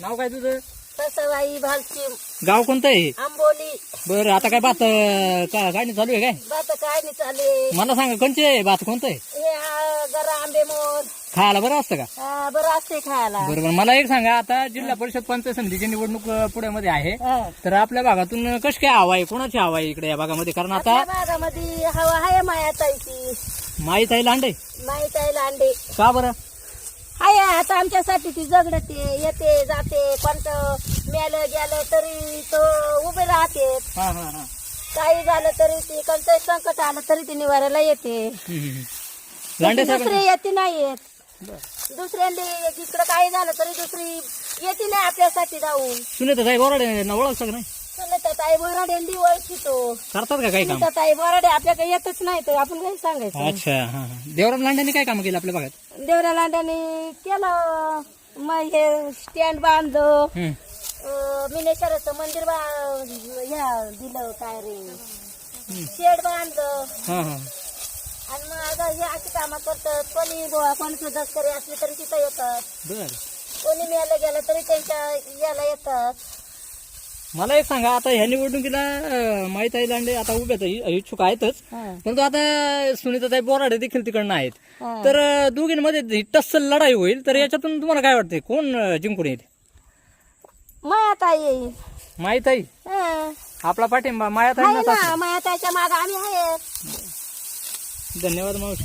नाव काय तुझं? गाव कोणतं आहे? आंबोली. बरं आता काय भात अं, का गाडी चालू आहे काय? बात काय नाही चाले मला सांगा कोणचे आहे? भात कोणतं आहे? हे जरा आंबे मोर. खायला बरं असतं का? हा, बरं असते खायला. बरोबर मला एक सांगा आता जिल्हा परिषद पंचायत समितीची निवडणूक अं, पुण्यामध्ये आहे. हा. तर आपल्या भागातून कशी काय हवा आहे? कोणाची हवा आहे इकडे या भागामध्ये? कारण आता आपल्या भागामध्ये हवा आहे मायाताईची. माहीत आहे लांडे. माहिताई लांडे. का बरं? हाय आता आमच्यासाठी ती झगडते येते जाते कोणतं मेलं गेलं तरी तो उभे राहते हा हा हा काही झालं तरी ती कोणतं संकट आलं तरी ती निवारायला येते. लांडे साहेब दुसरी येते नाही येत दुसऱ्यांनी इकडं काही झालं तरी दुसरी येते नाही आपल्यासाठी जाऊन सुनीता साहेब ओरडे ना ओळखतं का नाही ताई बोराडे ओळखितो करतात का काही काम? ताई बोराडे आपल्याकडे येतच नाही तर आपण काही सांगायचं. अच्छा हा हा. देवराम लांडेंनी काय काम केलं आपल्या भागात? देवऱ्या लांड्याने केलं. मग हे स्टँड बांधलो. हम्म. मिनेश्वराचं मंदिर बा ह्या दिलं काय रे? शेड बांधलं. हा हा. आणि मग आता हे अशी कामं करतात. कोणी बुवा कोणी दस्करी असली तरी तिथं येतात. बर. कोणी मेलं गेलं तरी त्यांच्या याला येतात. मला एक सांगा आता ह्या निवडणुकीला माहीत आहे लांडे आता उभे आहेत, इ- इच्छुक आहेतच. परंतु आता सुनीताताई बोराडे देखील तिकडनं आहेत. तर दोघींमध्ये टस्सल लढाई होईल तर याच्यातून तुम्हाला काय वाटतंय? कोण जिंकून येईल? मायाता येईल माहीताई हं. आपला पाठिंबा मायात आहे आहे ना मायाताच्या माग आम्ही आहेत. धन्यवाद मावशी.